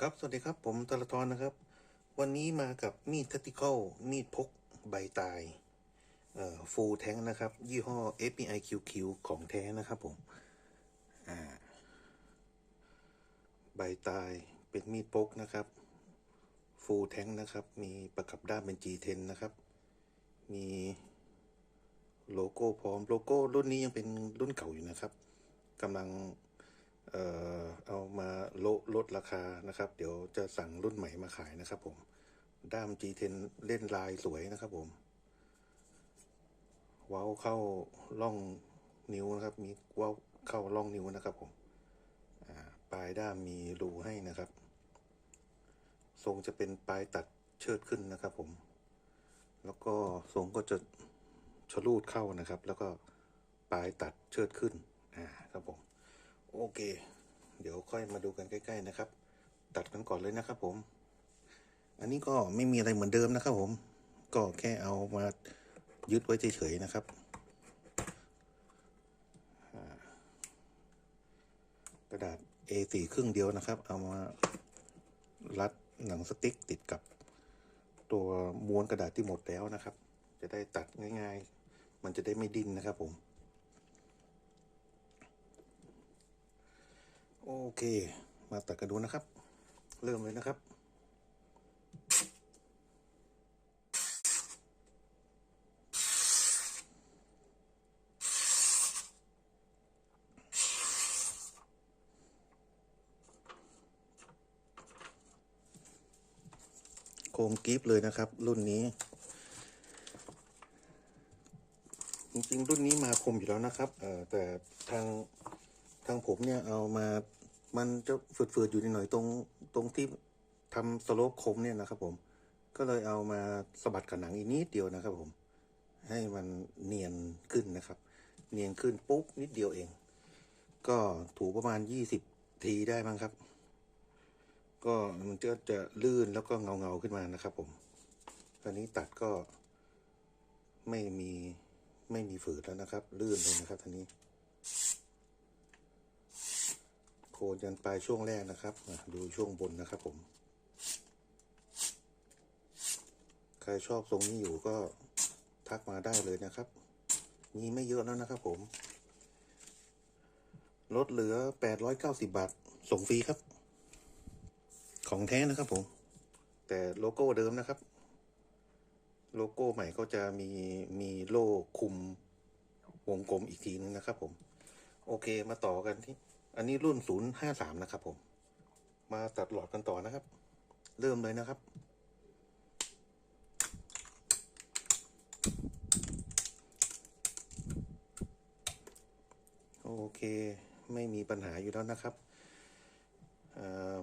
ครับ สวัสดีครับ ผมตลทรนะครับ วันนี้มากับมีดทัติคอลมีดพกใบตายเอ่อฟูลแท้งนะครับ ยี่ห้อ FBI QQ ของแท้นะครับผม อ่า ใบตายเป็นมีดพกนะครับ ฟูลแท้งนะครับ มีประกับด้ามเป็น G10 นะครับ มีโลโก้พร้อม โลโก้รุ่นนี้ยังเป็นรุ่นเก่าอยู่นะครับกำลัง เอ่อเอามาลดลดราคานะครับ เดี๋ยวจะสั่งรุ่นใหม่มาขายนะครับผม ด้าม G10 เล่นลายสวยนะครับผม เว้าเข้าล่องนิ้วนะครับ มีเว้าเข้าล่องนิ้วนะครับผมอ่าปลายด้ามมีรูให้นะครับ ทรงจะเป็นปลายตัดเชิดขึ้นนะครับผม แล้วก็ทรงก็จะชะลูดเข้านะครับ แล้วก็ปลายตัดเชิดขึ้น อ่า ครับผม โอเค เดี๋ยวค่อยมาดูกันใกล้ ๆ นะครับ ตัดกันก่อนเลยนะครับผม อันนี้ก็ไม่มีอะไรเหมือนเดิมนะครับผม ก็แค่เอามายึดไว้เฉยๆนะครับกระดาษ A4 ครึ่งเดียวนะครับ เอามารัดหนังสติ๊กติดกับตัวม้วนกระดาษที่หมดแล้วนะครับ จะได้ตัดง่าย ๆ มันจะได้ไม่ดิ้นนะครับผม โอเค มาตัดกันดูนะครับ เริ่มเลยนะครับโคมกิฟเลยนะครับ รุ่นนี้ จริงๆ รุ่นนี้มาคมอยู่แล้วนะครับเอ่อแต่ทาง ทางผมเนี่ยเอามามันจะฝืดๆอยู่นิดหน่อยตรงตรงที่ทำสโลปคมเนี่ยนะครับ ผม ก็เลยเอามาสะบัดกับหนังอีกนิดเดียวนะครับผม ให้มันเนียนขึ้นนะครับ เนียนขึ้นปุ๊บนิดเดียวเอง ก็ถูประมาณยี่สิบทีได้มั้งครับ ก็มันจะจะลื่นแล้วก็เงาเงาขึ้นมานะครับ ผมตอนนี้ตัดก็ไม่มีไม่มีฝืดแล้วนะครับ ลื่นเลยนะครับทีนี้ คนยันปลายช่วงแรกนะครับดูช่วงบนนะครับผม ใครชอบทรงนี้อยู่ก็ทักมาได้เลยนะครับ มีไม่เยอะแล้วนะครับผมลดเหลือ 890 บาท ส่งฟรีครับ ของแท้นะครับผม แต่โลโก้เดิมนะครับ โลโก้ใหม่ก็จะมีมีโล่คุมวงกลมอีกทีนึงนะครับผม โอเคมาต่อกันที่ อันนี้รุ่น053นะครับผม มาตัดหลอดกันต่อนะครับ เริ่มเลยนะครับ โอเค ไม่มีปัญหาอยู่แล้วนะครับ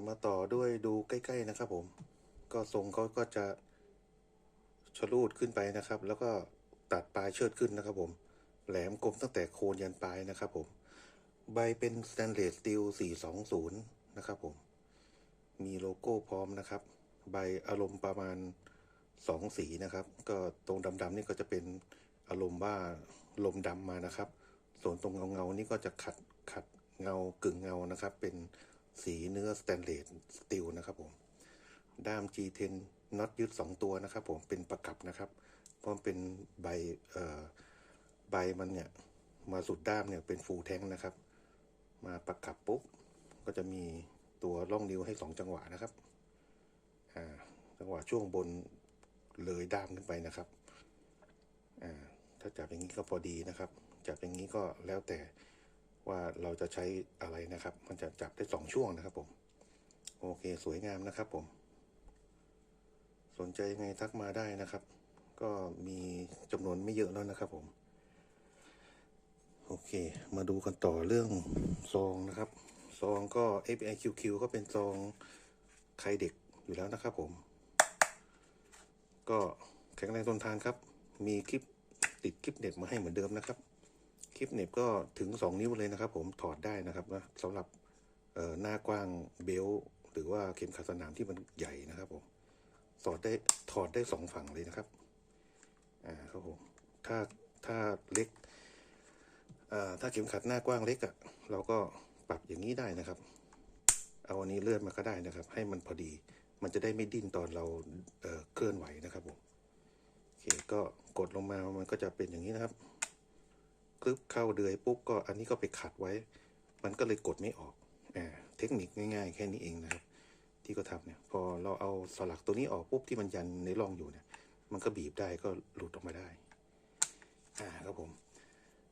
มาต่อด้วยดูใกล้ ๆนะครับผม ก็ทรงเขาก็จะชะลูดขึ้นไปนะครับ แล้วก็ตัดปลายเชิดขึ้นนะครับผม แหลมคมตั้งแต่โคนยันปลายนะครับผม ใบเป็นสแตนเลสสตีล 420 นะครับผม มีโลโก้พร้อมนะครับ ใบอารมณ์ประมาณสองสีนะครับ ก็ตรงดำๆนี่ก็จะเป็นอารมณ์ว่าลมดำมานะครับ ส่วนตรงเงาๆนี่ก็จะขัดขัดเงากึ่งเงานะครับ เป็นสีเนื้อสแตนเลสสตีลนะครับผม ด้าม G10 น็อตยึดสองตัวนะครับ ผม เป็นประกับนะครับ เพราะเป็นใบ เอ่อ ใบมันเนี่ย มาสุดด้ามเนี่ยเป็นฟูลแท้งนะครับ มาประกับปุ๊บ ก็จะมีตัวล่องนิ้วให้สองจังหวะนะครับ อ่า จังหวะช่วงบนเลยด้ามขึ้นไปนะครับ อ่า ถ้าจับอย่างนี้ก็พอดีนะครับ จับอย่างนี้ก็แล้วแต่ว่าเราจะใช้อะไรนะครับ มันจะจับได้สองช่วงนะครับผม โอเค สวยงามนะครับผม สนใจยังไงทักมาได้นะครับ ก็มีจำนวนไม่เยอะแล้วนะครับผม โอเค มาดูกันต่อเรื่องซองนะครับ ซองก็ APIQQ ก็เป็นซองใครเด็กอยู่แล้วนะครับผม ก็แข็งแรงทนทานครับ มีคลิปติดคลิปเน็ตมาให้เหมือนเดิมนะครับ คลิปเน็ตก็ถึง 2 นิ้วเลยนะครับผมถอดได้นะครับนะสำหรับหน้ากว้างเบลหรือว่าเข็มขัดสนามที่มันใหญ่นะครับผมถอดได้ถอดได้สองฝั่งเลยนะครับ อ่าครับผม ถ้าถ้าเล็ก ถ้าเข็มขัดหน้ากว้างเล็กอะ่ะ เราก็ปรับอย่างนี้ได้นะครับ เอาอันนี้เลื่อนมาก็ได้นะครับ ให้มันพอดี มันจะได้ไม่ดิ้นตอนเราเเคลื่อนไหวนะครับผมโอเคก็กดลงมามันก็จะเป็นอย่างนี้นะครับคลึบเข้าเดือยปุ๊บก็อันนี้ก็ไปขัดไว้ มันก็เลยกดไม่ออกอ่าเทคนิคง่าย ๆ แค่นี้เองนะครับ ที่ก็ทำเนี่ยพอเราเอาสลักตัวนี้ออกปุ๊บที่มันยันในร่องอยู่เนี่ย มันก็บีบได้ก็หลุดออกมาได้ อ่าครับผม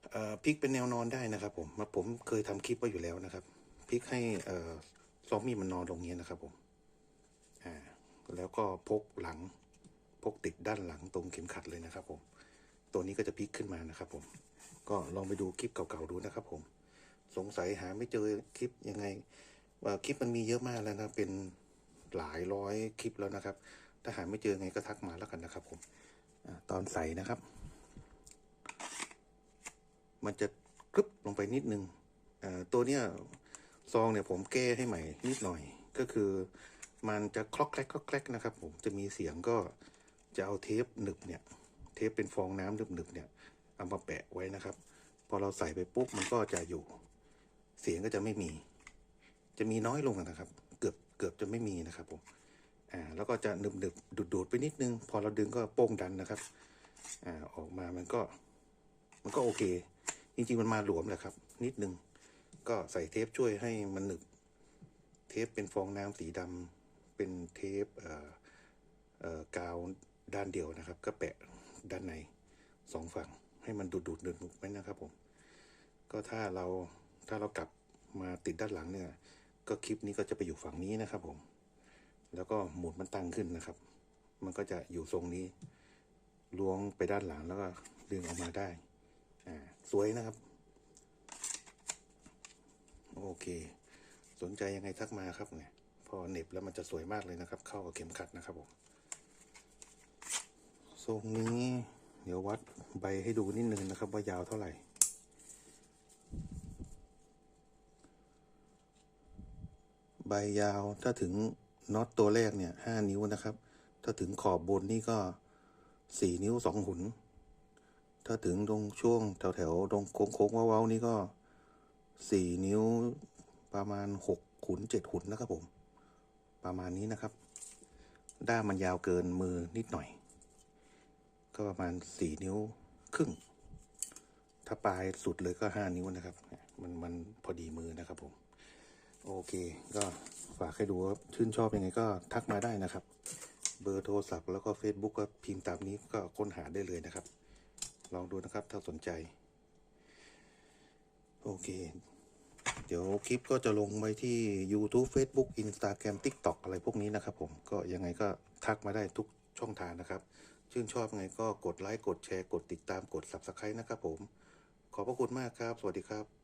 เอ่อ พลิกเป็นแนวนอนได้นะครับ ผมมาผมเคยทำคลิปไว้อยู่แล้วนะครับพลิกให้ซอมมี่มันนอนตรงนี้นะครับผมอ่าแล้วก็พกหลังพกติดด้านหลังตรงเข็มขัดเลยนะครับ ผม ตัวนี้ก็จะพลิกขึ้นมานะครับ ผม ก็ลองไปดูคลิปเก่าๆดูนะครับ ผม สงสัยหาไม่เจอคลิปยังไงว่าคลิปมันมีเยอะมากแล้วนะเป็นหลายร้อยคลิปแล้วนะครับ ถ้าหาไม่เจอไงก็ทักมาแล้วกันนะครับ ผมอตอนใส่นะครับ มันจะกรึบลงไปนิดนึงอ่าตัวเนี้ยซองเนี่ยผมแก้ให้ใหม่นิดหน่อย ก็คือมันจะคลอกแคลกคลอกแคลกนะครับ ผมจะมีเสียงก็จะเอาเทปหนึบเนี่ย เทปเป็นฟองน้ำหนึบๆเนี่ยเอามาแปะไว้นะครับ พอเราใส่ไปปุ๊บมันก็จะอยู่ เสียงก็จะไม่มี จะมีน้อยลงนะครับ เกือบเกือบจะไม่มีนะครับผมอ่าแล้วก็จะหนึบหนึบดูดดูดไปนิดนึง พอเราดึงก็โป้งดันนะครับอ่าออกมามันก็มันก็โอเค จริงๆมันมาหลวมแหละครับ นิดนึง ก็ใส่เทปช่วยให้มันหนึบ เทปเป็นฟองน้ำสีดำเป็นเทปเเกาวด้านเดียวนะครับ ก็แปะด้านในสองฝั่ง ให้มันดูดดูดหนึบหนึบไว้นะครับผม ก็ถ้าเราถ้าเรากลับมาติดด้านหลังเนี่ย ก็คลิปนี้ก็จะไปอยู่ฝั่งนี้นะครับผม แล้วก็หมุนมันตั้งขึ้นนะครับ มันก็จะอยู่ทรงนี้ล้วงไปด้านหลังแล้วก็ดึงออกมาได้ อ่าสวยนะครับ โอเค สนใจยังไงทักมาครับเนี่ยพอเน็บแล้วมันจะสวยมากเลยนะครับ เข้ากับเข็มขัดนะครับผมทรงนี้เดี๋ยววัดใบให้ดูนิดนึงนะครับ ว่ายาวเท่าไหร่ใบยาวถ้าถึงน็อตตัวแรกเนี่ยห้านิ้วนะครับ ถ้าถึงขอบบนนี่ก็สี่นิ้วสองหุน ถ้าถึงตรงช่วงแถวแถวๆตรงโค้งๆว้าๆนี่ก็สี่นิ้วประมาณหกขุนเจ็ดขุนนะครับผม ประมาณนี้นะครับ ด้ามมันยาวเกินมือนิดหน่อย ก็ประมาณสี่นิ้วครึ่ง ถ้าปลายสุดเลยก็ห้านิ้วนะครับ มันมันพอดีมือนะครับผม โอเค ก็ฝากให้ดูว่าชื่นชอบยังไงก็ทักมาได้นะครับ เบอร์โทรศัพท์แล้วก็ Facebook ก็พิมพ์ตามนี้ก็ค้นหาได้เลยนะครับ ลองดูนะครับ ถ้าสนใจ โอเค เดี๋ยวคลิปก็จะลงไว้ที่ YouTube Facebook Instagram TikTok อะไรพวกนี้นะครับผมก็ยังไงก็ทักมาได้ทุกช่องทางนะครับ ชื่นชอบไงก็กดไลค์กดแชร์กดติดตามกด Subscribe นะครับผม ขอบพระคุณมากครับ สวัสดีครับ